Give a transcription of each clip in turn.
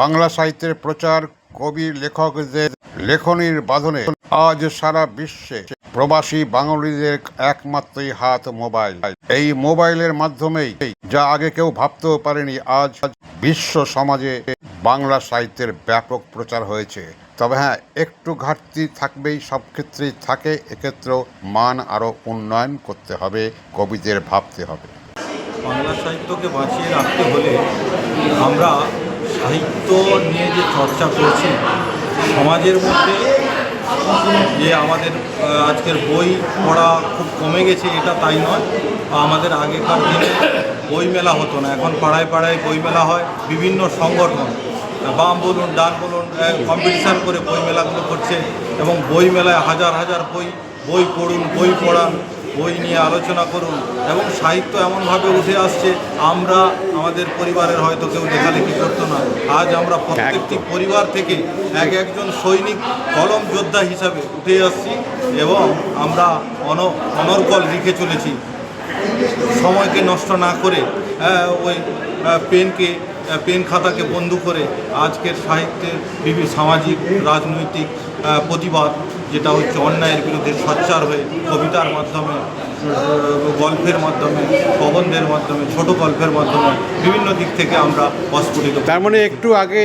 বাংলা সাহিত্যের প্রচার কবি লেখকদের লেখনীর বাঁধনে, আজ সারা বিশ্বে প্রবাসী বাঙালিদের একমাত্রই হাত মোবাইল। এই মোবাইলের মাধ্যমেই যা আগে কেউ ভাবতেও পারেনি, আজ বিশ্ব সমাজে বাংলা সাহিত্যের ব্যাপক প্রচার হয়েছে। তবে হ্যাঁ একটু ঘাটতি থাকবেই, সব ক্ষেত্রেই থাকে। এক্ষেত্রেও মান আরও উন্নয়ন করতে হবে, কবিদের ভাবতে হবে। বাংলা সাহিত্যকে বাঁচিয়ে রাখতে হলে আমরা সাহিত্য নিয়ে যে চর্চা করছি, সমাজের মধ্যে যে আমাদের আজকের বই পড়া খুব কমে গেছে, এটা তাই নয়। আমাদের আগেকার দিনে বই মেলা হতো না, এখন পাড়ায় পাড়ায় বই মেলা হয়, বিভিন্ন সংগঠন, বাম বলুন, ডান বলুন কম্পিটিশান করে বই মেলাগুলো করছে এবং বই মেলায় হাজার হাজার বই বই পড়ুন, বই পড়ান। বই নিয়ে আলোচনা করুন এবং সাহিত্য এমনভাবে উঠে আসছে আমরা আমাদের পরিবারের হয়তো কেউ লেখালেখি করতো না। আজ আমরা প্রত্যেকটি পরিবার থেকে এক একজন সৈনিক কলম যোদ্ধা হিসাবে উঠে আসছি এবং আমরা অন অনর্গল লিখে চলেছি। সময়কে নষ্ট না করে ওই পেনকে পেন খাতাকে বন্ধ করে আজকের সাহিত্যের বিভিন্ন সামাজিক, রাজনৈতিক প্রতিবাদ, যেটা হচ্ছে অন্যায়ের বিরুদ্ধে সচ্চার হয়ে কবিতার মাধ্যমে গল্পের মাধ্যমে, প্রবন্ধের মাধ্যমে, ছোট গল্পের মাধ্যমে বিভিন্ন দিক থেকে আমরা অস্ফুটিত। তার মানে একটু আগে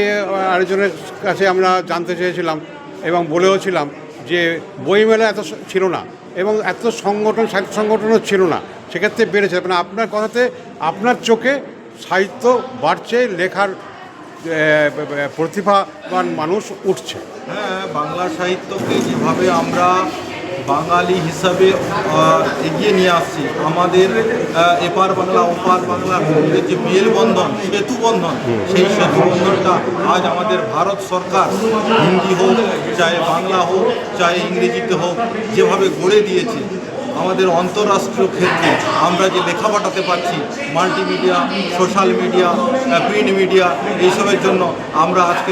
আরেকজনের কাছে আমরা জানতে চেয়েছিলাম এবং বলেওছিলাম যে বইমেলা এত ছিল না এবং এত সংগঠন, সাহিত্য সংগঠনও ছিল না, সেক্ষেত্রে বেড়েছে। মানে আপনার কথাতে আপনার চোখে সাহিত্য বাড়ছে, লেখার প্রতিভাবান মানুষ উঠছে। হ্যাঁ বাংলা সাহিত্যকে যেভাবে আমরা বাঙালি হিসাবে এগিয়ে নিয়ে আসছি, আমাদের এপার বাংলা, ওপার বাংলার মধ্যে যে বিয়ের বন্ধন সেতু বন্ধন সেই সেতু বন্ধনটা আজ আমাদের ভারত সরকার, হিন্দি হোক চাहे বাংলা হোক চাहे ইংরেজিতে হোক, যেভাবে গড়ে দিয়েছে আমাদের অন্তরাষ্ট্রীয় ক্ষেত্রে আমরা যে লেখা পাঠাতে পারছি multimedia social media print media এইসবের জন্য আমরা আজকে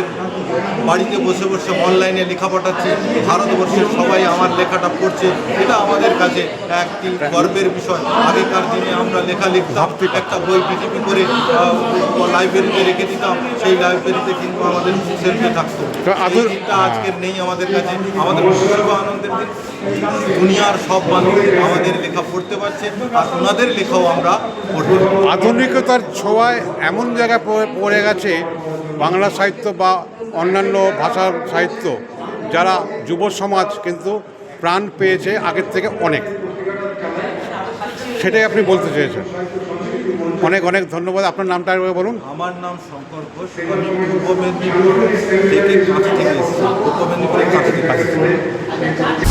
বাড়িতে বসে বসে অনলাইনে লেখা পাঠাচ্ছি ভারতবর্ষের সবাই আমার লেখাটা পড়ছে এটা আমাদের কাছে একটি গর্বের বিষয়। আগেকার দিনে আমরা লেখা লিখতাম একটা বই পৃথিবী করে লাইব্রেরিতে রেখে দিতাম সেই লাইব্রেরিতে কিন্তু আমাদের সেলফে থাকতো। দিনটা আজকের নেই আমাদের কাছে আমাদের খুব আনন্দের দিন। দুনিয়ার সব মানুষ আমাদের লেখা পড়তে পারছে আর ওনাদের লেখাও আমরা। আধুনিকতার ছোঁয়ায় এমন জায়গায় পড়ে গেছে বাংলা সাহিত্য বা অন্যান্য ভাষার সাহিত্য, যারা যুব সমাজ কিন্তু প্রাণ পেয়েছে আগের থেকে অনেক। সেটাই আপনি বলতে চেয়েছেন। অনেক অনেক ধন্যবাদ। আপনার নামটা একবার বলুন। আমার নাম শঙ্কর ঘোষ। আমি পূর্ব মেদিনীপুর থেকে কাছ থেকে এসেছি। পূর্ব মেদিনীপুরের কাছ থেকে